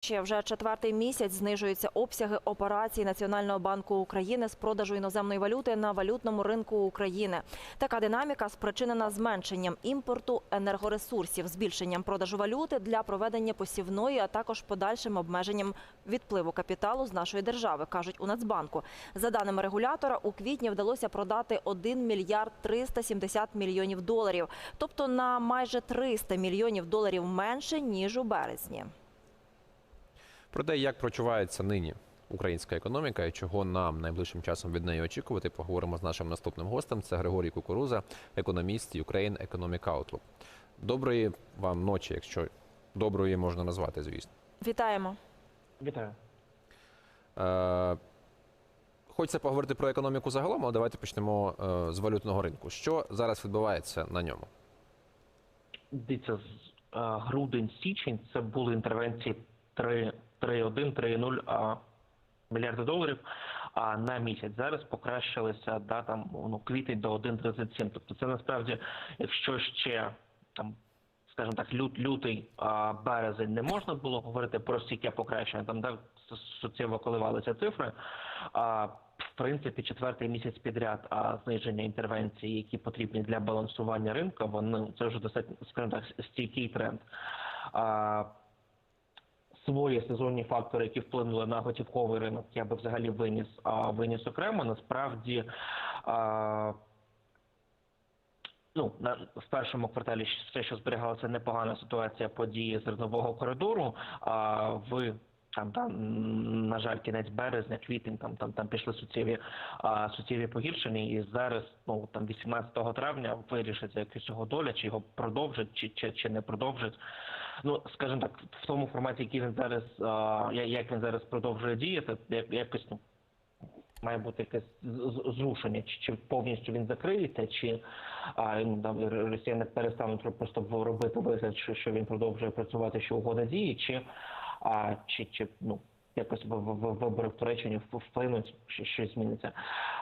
Ще вже четвертий місяць знижуються обсяги операцій Національного банку України з продажу іноземної валюти на валютному ринку України. Така динаміка спричинена зменшенням імпорту енергоресурсів, збільшенням продажу валюти для проведення посівної, а також подальшим обмеженням відпливу капіталу з нашої держави, кажуть у Нацбанку. За даними регулятора, у квітні вдалося продати 1 мільярд 370 мільйонів доларів, тобто на майже 300 мільйонів доларів менше ніж у березні. Про те, як прочувається нині українська економіка і чого нам найближчим часом від неї очікувати, поговоримо з нашим наступним гостем. Це Григорій Кукуруза, економіст Ukraine Economic Outlook. Доброї вам ночі, якщо доброї можна назвати, звісно. Вітаємо. Вітаю. Е, Хочеться поговорити про економіку загалом, але давайте почнемо е, з валютного ринку. Що зараз відбувається на ньому? Дивіться, з е, грудень січень це були інтервенції 3 3,1, 3,0 мільярди доларів. А на місяць зараз покращилися да, там, ну, квітень до 1,37. Тобто це насправді, якщо ще там, скажімо так, лют, лютий, а, березень не можна було говорити про стійке покращення, там да, суттєво коливалися цифри. А, в принципі, четвертий місяць підряд а зниження інтервенцій, які потрібні для балансування ринку, вони це вже достатньо, скажімо так, стійкий тренд. А, свої сезонні фактори, які вплинули на готівковий ринок, я би взагалі виніс виніс окремо. Насправді. Ну, на в першому кварталі все, що зберігалася непогана ситуація події зернового коридору. А в там там на жаль, кінець березня, квітень, там там там пішли суттєві а, суттєві погіршення, і зараз ну там 18 травня вирішиться якась його доля, чи його продовжить, чи чи, чи не продовжить. Ну скажімо так, в тому форматі, який він зараз як він зараз продовжує діяти, як якось ну. Має бути якесь зрушення, чи, повністю він закриється, чи а, там, росіяни перестануть просто робити вигляд, що, що він продовжує працювати, що угода діє, чи, а, чи, чи ну, якось вибори в Туреччині вплинуть, що щось зміниться.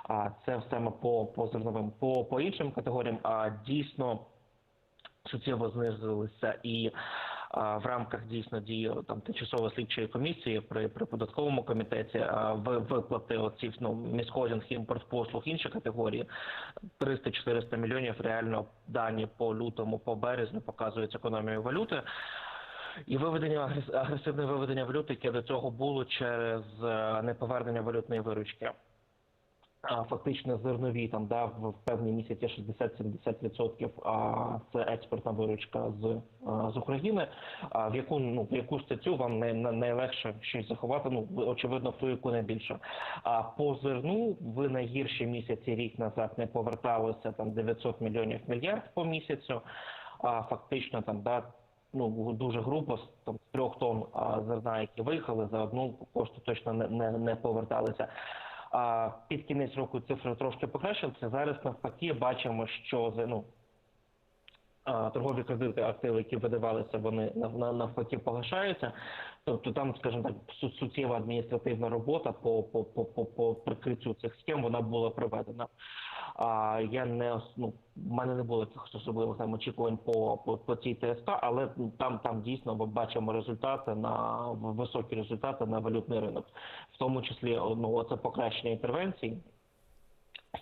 А це все по, по зерновим. По, по іншим категоріям а, дійсно суттєво знизилися і в рамках дійсно дії там тимчасової слідчої комісії при, при податковому комітеті ви- виплати оці ну, міськхолдинг, імпорт послуг інші категорії 300-400 мільйонів реально дані по лютому, по березню показують економію валюти. І виведення агрес- агресивне виведення валюти, яке до цього було через е, неповернення валютної виручки. Фактично зернові там да в певні місяці 60-70% а це експортна виручка з, з України. А в яку ну в яку статтю вам най- найлегше щось заховати? Ну очевидно, в ту яку найбільше. А по зерну ви найгірші місяці рік назад не поверталися там 900 мільйонів мільярд по місяцю. А фактично там да. Ну дуже грубо там з трьох тонн зерна, які виїхали за одну кошту точно не, не, не поверталися. А під кінець року цифри трошки покращилися. Зараз навпаки бачимо, що ну, торгові кредити, активи, які видавалися, вони нав- нав- навпаки погашаються. Тобто там, скажімо так, суттєва адміністративна робота по, по, по, по, по прикриттю цих схем вона була проведена. А я не ну, в мене не було якихось особливих там очікувань по, по, по цій ТСК, але ну, там, там дійсно ми бачимо результати на високі результати на валютний ринок, в тому числі ну, оце покращення інтервенцій.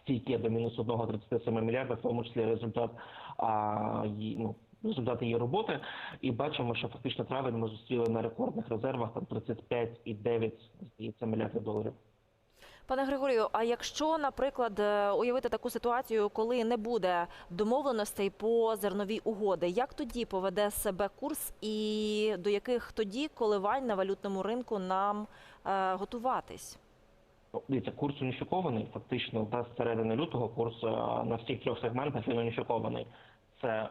Стійке до мінус 1,37 мільярда, в тому числі результат а, ну, результати її роботи. І бачимо, що фактично травень ми зустріли на рекордних резервах там 35,9 здається мільярдів доларів. Пане Григорію, а якщо, наприклад, е, уявити таку ситуацію, коли не буде домовленостей по зерновій угоди, як тоді поведе себе курс і до яких тоді коливань на валютному ринку нам е, готуватись? Ну, Дивіться, курс уніфікований. Фактично, да, з середини лютого курс е, на всіх трьох сегментах він уніфікований. Це е,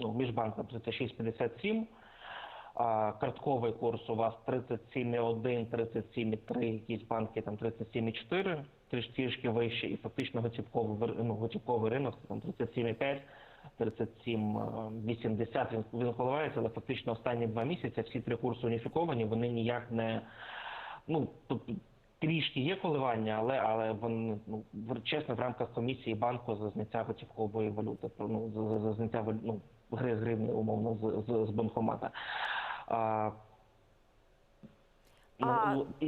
ну, міжбанком 36,57, а картковий курс у вас 37,1, 37,3, якісь банки там 37,4, трішки вище, і фактично готівковий, ну, готівковий ринок там 37,5, 37,80, він, він коливається, але фактично останні два місяці всі три курси уніфіковані, вони ніяк не ну тобто трішки є коливання, але але вони ну чесно в рамках комісії банку за зняття готівкової валюти, ну за, за, зняття ну, гри гривні умовно з, з, з банкомата. А, Ну, А-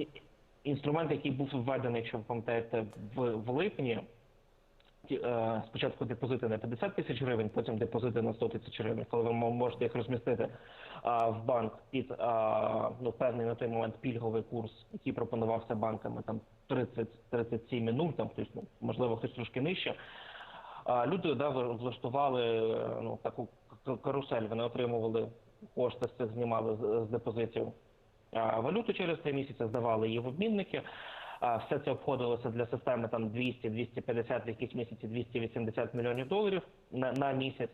інструмент, який був введений, якщо ви пам'ятаєте, в, в липні. е, Спочатку депозити на 50 тисяч гривень, потім депозити на 100 тисяч гривень, коли ви можете їх розмістити а, в банк під а, ну, певний на той момент пільговий курс, який пропонувався банками там 30 37,0, там хтось, ну, можливо, хтось трошки нижче. А люди да, влаштували ну, таку карусель. Вони отримували кошти з цих знімали з, депозитів валюту через три місяці, здавали її в обмінники. Все це обходилося для системи там 200, 250, в якісь місяці 280 мільйонів доларів на, на місяць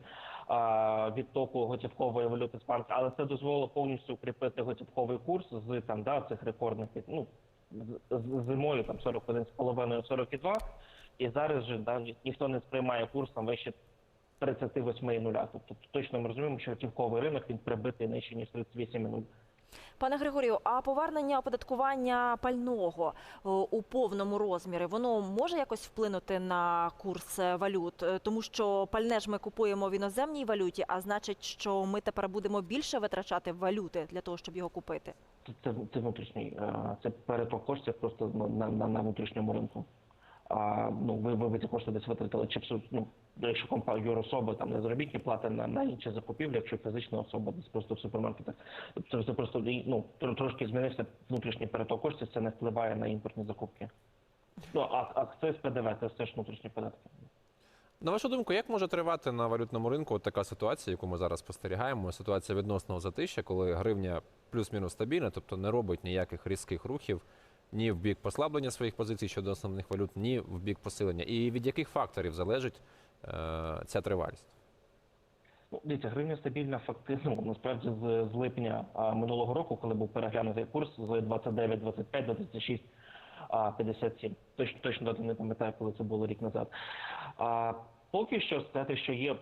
відтоку готівкової валюти з банку. Але це дозволило повністю укріпити готівковий курс з там да, цих рекордних ну, зимою там 41,5-42. І зараз же да, ніхто не сприймає курс там вище 38,0. Тобто точно ми розуміємо, що готівковий ринок він прибитий нижче ніж 38,0. Пане Григорію, а повернення оподаткування пального у повному розмірі воно може якось вплинути на курс е, валют, Е, тому що пальне ж ми купуємо в іноземній валюті, а значить, що ми тепер будемо більше витрачати валюти для того, щоб його купити. Це, це, внутрішній, е, це переток коштів просто на, на, на, на внутрішньому ринку. А ну ви, ви, ви ці кошти десь витратили, чи ну, якщо компанія юрособа там не заробітні плати на, на інші закупівлі, якщо фізична особа десь просто в супермаркетах. Тобто це просто ну трошки змінився внутрішній переток коштів, це не впливає на імпортні закупки. Ну а акциз ПДВ це все ж внутрішні податки. На вашу думку, як може тривати на валютному ринку от така ситуація, яку ми зараз спостерігаємо? Ситуація відносного затища, коли гривня плюс-мінус стабільна, тобто не робить ніяких різких рухів ні в бік послаблення своїх позицій щодо основних валют, ні в бік посилення. І від яких факторів залежить ця тривалість? Ну, дивіться, гривня стабільна фактично ну, насправді з, з липня а, минулого року, коли був переглянутий курс з 29-25 до 36 а, 57. Точно точно не пам'ятаю, коли це було рік назад. А, поки що сказати, що є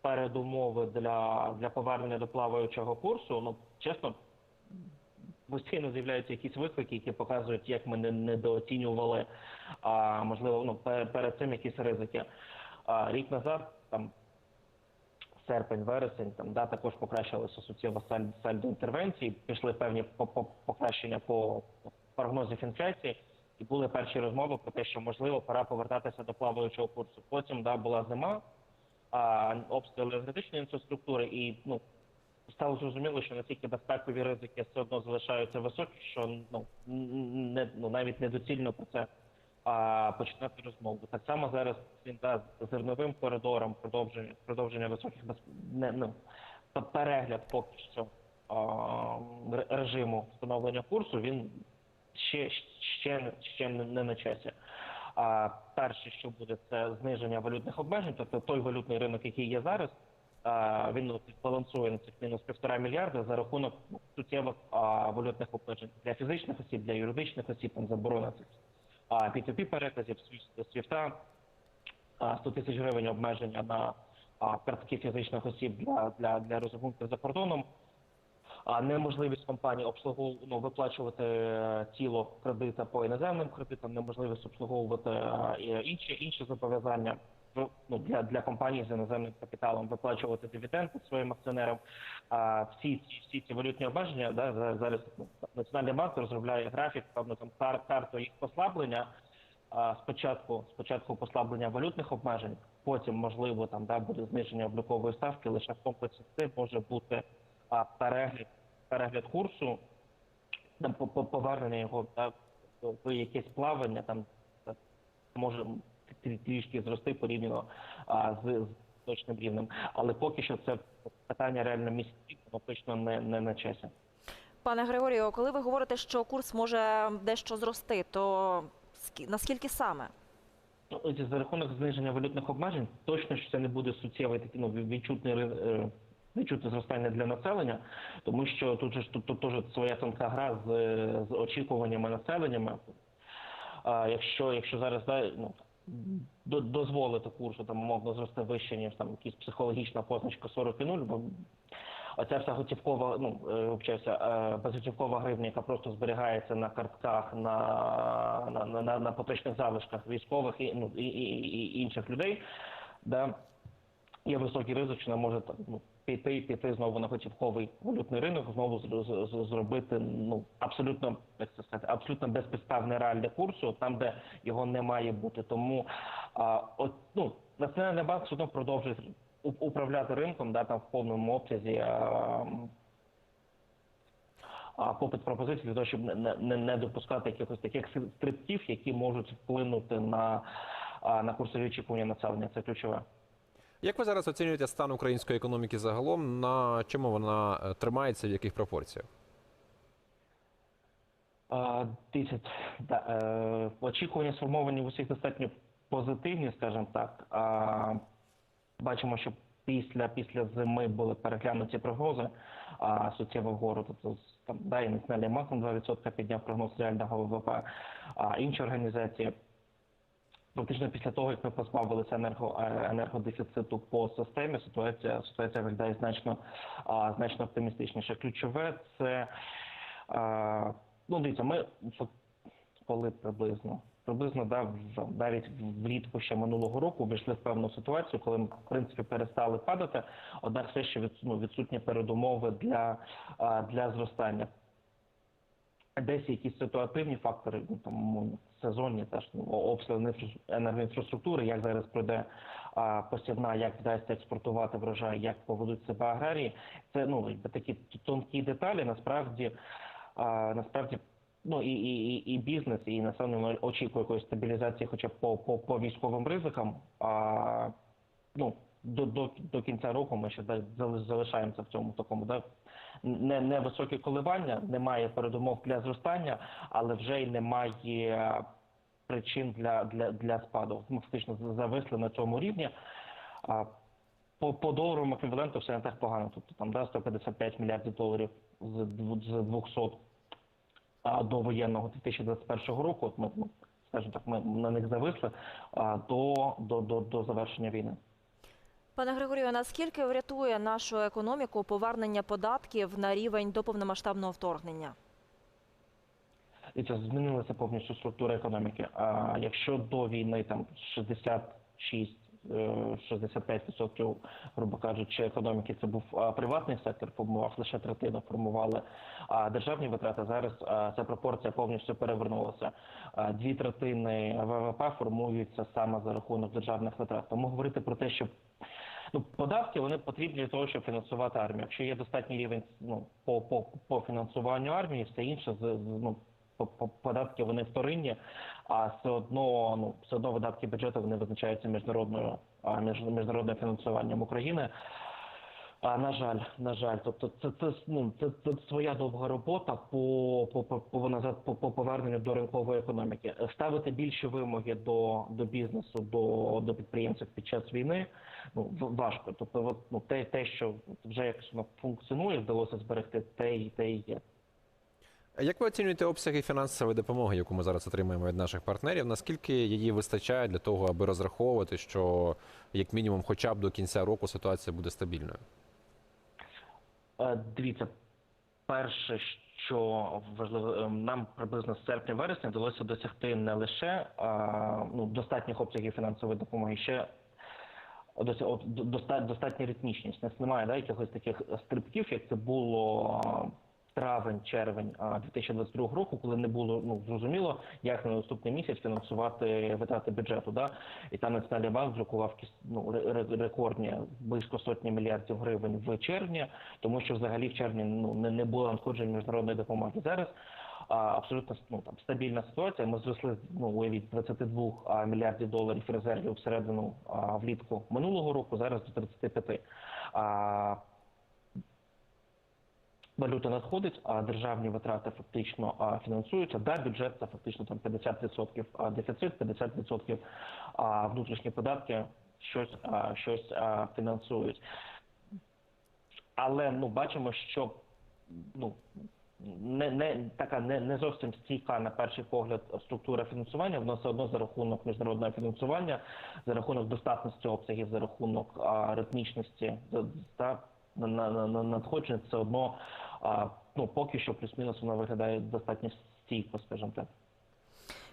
передумови для, для повернення до плаваючого курсу, ну чесно. Постійно з'являються якісь виклики, які показують, як ми не недооцінювали, а можливо, ну перед цим якісь ризики. А рік назад там серпень, вересень, там да також покращилося суттєво саль- сальдо інтервенції. Пішли певні по- по- покращення по прогнозів інфляції, і були перші розмови про те, що можливо пора повертатися до плаваючого курсу. Потім да була зима, а обстріли енергетичної інфраструктури, і ну стало зрозуміло, що настільки безпекові ризики все одно залишаються високі, що ну не ну навіть недоцільно про це а, починати розмову. Так само зараз цим да, зерновим коридором продовження продовження високих без не ну перегляд поки що а, режиму встановлення курсу. Він ще ще ще не на часі. А перше, що буде, це зниження валютних обмежень, тобто той валютний ринок, який є зараз. Він ну, балансує на цих мінус півтора мільярда за рахунок суттєвих валютних обмежень для фізичних осіб, для юридичних осіб, там заборона цих P2P переказів, свіфта, а, 100 тисяч гривень обмеження на картки фізичних осіб для, для, для розрахунків за кордоном, неможливість компанії обслугов... ну, виплачувати е, тіло кредита по іноземним кредитам, неможливість обслуговувати е, інші, інші зобов'язання. В- ну, для, для компаній з іноземним капіталом, виплачувати дивіденди своїм акціонерам. А всі ці всі ці валютні обмеження, да, за- зараз ну, Національний банк розробляє графік, певно там кар, карту їх послаблення. Спочатку спочатку послаблення валютних обмежень, потім можливо там да буде зниження облікової ставки. Лише в комплексі цим може бути а, перегляд перегляд курсу, там по- по- повернення його да, в- якесь плавання, там та, може трі- трішки зрости порівняно а, з, з точним рівнем. Але поки що це питання реально місяців, воно точно не, не на часі. Пане Григорію, коли ви говорите, що курс може дещо зрости, то наскільки саме? Ну, за рахунок зниження валютних обмежень, точно що це не буде суттєвий такий ну, відчутний е, відчутне зростання для населення, тому що тут же тут, тут теж своя тонка гра з, з очікуваннями населеннями. А якщо, якщо зараз ну, дозволити курсу там умовно зрости вище, ніж там якась психологічна позначка 40,0, бо оця вся готівкова, ну е, е, безготівкова гривня, яка просто зберігається на картках, на, на, на, на, поточних залишках військових і, ну, і, і, і інших людей, да, є високий ризик, що вона може ну, піти, піти знову на готівковий валютний ринок, знову з- з- з- зробити ну абсолютно як це сказати, абсолютно безпідставний реальний курсу, там де його не має бути. Тому а, от ну національний банк все одно продовжує управляти ринком, да там в повному обсязі. А, а попит пропозицій для того, щоб не, не, не допускати якихось таких стрибків, які можуть вплинути на, на курсові очікування населення. Це ключове. Як ви зараз оцінюєте стан української економіки загалом? На чому вона е, тримається, в яких пропорціях? Да, е, очікування сформовані в усіх достатньо позитивні, скажімо так. Бачимо, що після, після зими були переглянуті прогнози а, суттєво вгору. Тобто там, да, і Національний банк 2% підняв прогноз реального ВВП, а інші організації. Фактично після того, як ми позбавилися енерго, е, енергодефіциту по системі, ситуація ситуація виглядає значно а, значно оптимістичніше. Ключове це а, ну дивіться, ми коли приблизно приблизно да, навіть влітку ще минулого року вийшли в певну ситуацію, коли ми в принципі перестали падати, однак все ще ну, відсутні передумови для, для зростання. Десь якісь ситуативні фактори, ну там сезонні теж ну, обстріли енергоінфраструктури, як зараз пройде а, посівна, як вдасться експортувати врожай, як поведуть себе аграрії. Це ну такі тонкі деталі. Насправді, а, насправді, ну і, і, і, бізнес, і населення очікує якоїсь стабілізації, хоча б по, по, по військовим ризикам. А ну до, до, до кінця року ми ще залишаємося в цьому такому да, не, не високі коливання, немає передумов для зростання, але вже й немає причин для, для, для спаду. Ми фактично зависли на цьому рівні. А по, по доларовому еквіваленту все не так погано. Тобто там да, 155 мільярдів доларів з, з 200 а, до воєнного 2021 року. От ми, ну, скажімо так, ми на них зависли до, до, до, до завершення війни. Пане Григорію, наскільки врятує нашу економіку повернення податків на рівень до повномасштабного вторгнення? І це змінилася повністю структура економіки. А якщо до війни там 66 е, 65%, грубо кажучи, економіки це був приватний сектор, формував лише третину, формували державні витрати. Зараз ця пропорція повністю перевернулася. Дві третини ВВП формуються саме за рахунок державних витрат. Тому говорити про те, що Ну, податки вони потрібні для того, щоб фінансувати армію. Якщо є достатній рівень ну, по, по, по фінансуванню армії, все інше з, ну, податки вони вторинні, а все одно ну все одно видатки бюджету вони визначаються міжнародною а, між, міжнародним фінансуванням України. А на жаль, на жаль, тобто це це ну це, це своя довга робота по по по назад по, по поверненню до ринкової економіки. Ставити більші вимоги до до бізнесу, до до підприємців під час війни. Ну важко. Тобто, от, ну те, те, що вже якось воно функціонує, вдалося зберегти, те і те і є. Як ви оцінюєте обсяги фінансової допомоги, яку ми зараз отримуємо від наших партнерів? Наскільки її вистачає для того, аби розраховувати, що як мінімум, хоча б до кінця року ситуація буде стабільною? Е, Дивіться, перше, що важливо, е, нам приблизно з серпня-вересня вдалося досягти не лише а, ну, достатніх обсягів фінансової допомоги, ще дос- достатня ритмічність. У нас немає да, якихось таких стрибків, як це було а, травень, червень а, 2022 року, коли не було ну зрозуміло, як на наступний місяць фінансувати витрати бюджету. Да? І там Національний банк друкував кіс- ну, ре- ре- рекордні близько сотні мільярдів гривень в червні, тому що взагалі в червні ну не, не було надходжень міжнародної допомоги. Зараз абсолютно ну там стабільна ситуація. Ми зросли ну уявіть з 22 а, мільярдів доларів резервів всередину а, влітку минулого року. Зараз до 35. А, Валюта надходить, а державні витрати фактично фінансуються. Да, бюджет це фактично там 50% дефіцит, 50% а, внутрішні податки щось, щось фінансують. Але ну бачимо, що ну не, не така не, не зовсім стійка на перший погляд структура фінансування. Воно все одно за рахунок міжнародного фінансування, за рахунок достатності обсягів, за рахунок а, ритмічності за на, на, на надходження все одно а ну поки що плюс-мінус вона виглядає достатньо стійко, скажімо так.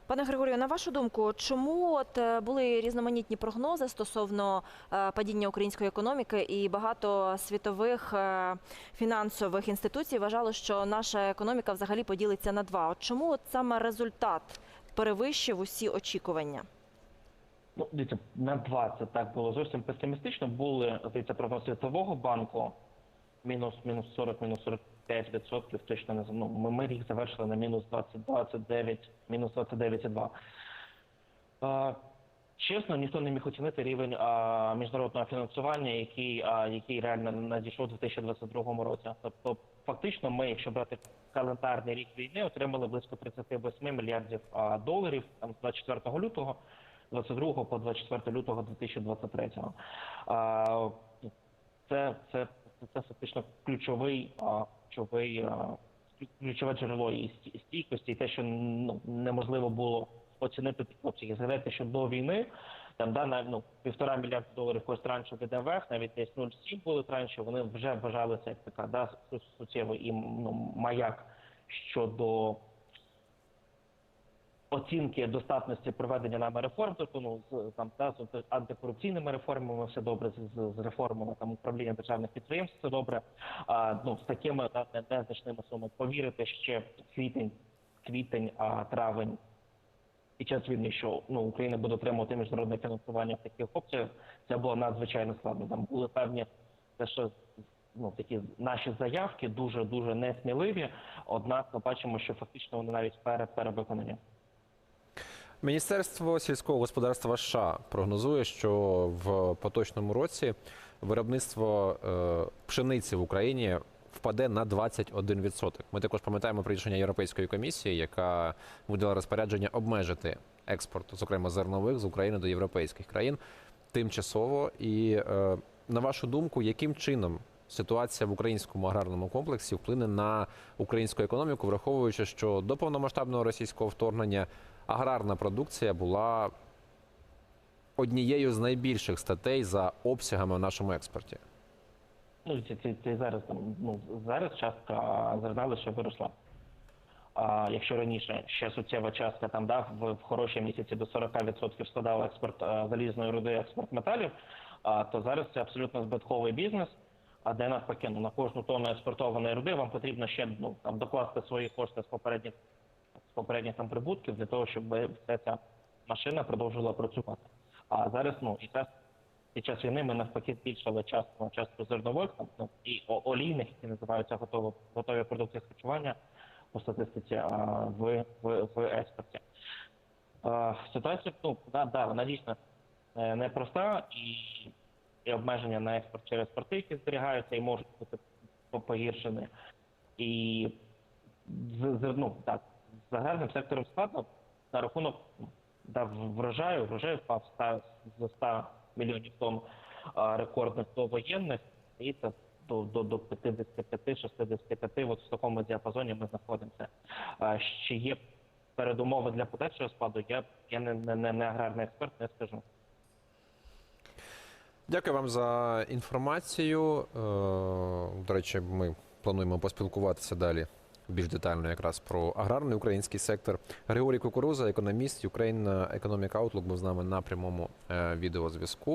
Пане Григорію, на вашу думку, чому от е, були різноманітні прогнози стосовно е, падіння української економіки, і багато світових е, фінансових інституцій вважало, що наша економіка взагалі поділиться на два? От чому от саме результат перевищив усі очікування? Ну, дивіться, на два це так було зовсім песимістично. Були здається, прогноз світового банку мінус мінус 40, мінус 40 5% точно не ну, ми, ми рік завершили на мінус 29, мінус 29,2. Чесно, ніхто не міг оцінити рівень а, міжнародного фінансування, який а, який реально надійшов у 2022 році. Тобто, фактично, ми, якщо брати календарний рік війни, отримали близько 38 мільярдів а, доларів там з 24 лютого, 22 по 24 лютого 2023. А, Це це це, це фактично ключовий а, ключовий, а, ключове джерело і стійкості, і те, що ну, неможливо було оцінити такі обсяги. Згадайте, що до війни там да, на ну, півтора мільярда доларів кось траншу ВДВ, навіть десь 0,7 були транші, вони вже вважалися як така да, суттєво і ну, маяк щодо оцінки достатності проведення нами реформ, тобто ну там та з антикорупційними реформами все добре, з, з- реформами там управління державних підприємств все добре. А ну з такими да, незначними сумами повірити ще квітень, квітень, а травень. Під час війни, що ну Україна буде отримувати міжнародне фінансування в таких опціях, це було надзвичайно складно. Там були певні те, що ну такі наші заявки дуже дуже несміливі. Однак ми бачимо, що фактично вони навіть перед перевиконанням. Міністерство сільського господарства США прогнозує, що в поточному році виробництво е, пшениці в Україні впаде на 21%. Ми також пам'ятаємо про рішення Європейської комісії, яка видала розпорядження обмежити експорт, зокрема зернових з України до європейських країн тимчасово. І е, на вашу думку, яким чином ситуація в українському аграрному комплексі вплине на українську економіку, враховуючи, що до повномасштабного російського вторгнення аграрна продукція була однією з найбільших статей за обсягами в нашому експорті. Ну, це, це, це зараз ну зараз частка зерна лише виросла. А якщо раніше ще суттєва частка там да, в, в хороші місяці до 40% складав експорт а, залізної руди, експорт металів, а, то зараз це абсолютно збитковий бізнес. А де навпаки, ну, на кожну тонну експортованої руди вам потрібно ще ну, там, докласти свої кошти з попередніх попередніх там прибутків для того, щоб вся ця машина продовжувала працювати. А зараз ну якраз під час війни ми навпаки збільшили частку частку зернових там, ну, і олійних, які називаються готово, готові продукти харчування по статистиці а, в, в, в експорті. Ситуація ну, да, да, вона дійсно е, непроста і, і обмеження на експорт через порти, які зберігаються і можуть бути погіршені. І ну, так, аграрним сектором складно на рахунок да, врожаю, врожай впав з 100, з 100 мільйонів тонн рекордних до воєнних, і це до, до, до 55-65, от в такому діапазоні ми знаходимося. Ще є передумови для подальшого спаду, я, я не, не, не, не аграрний експерт, не скажу. Дякую вам за інформацію. Е, До речі, ми плануємо поспілкуватися далі більш детально якраз про аграрний український сектор. Григорій Кукуруза, економіст, Ukraine Economic Outlook, був з нами на прямому е, відеозв'язку.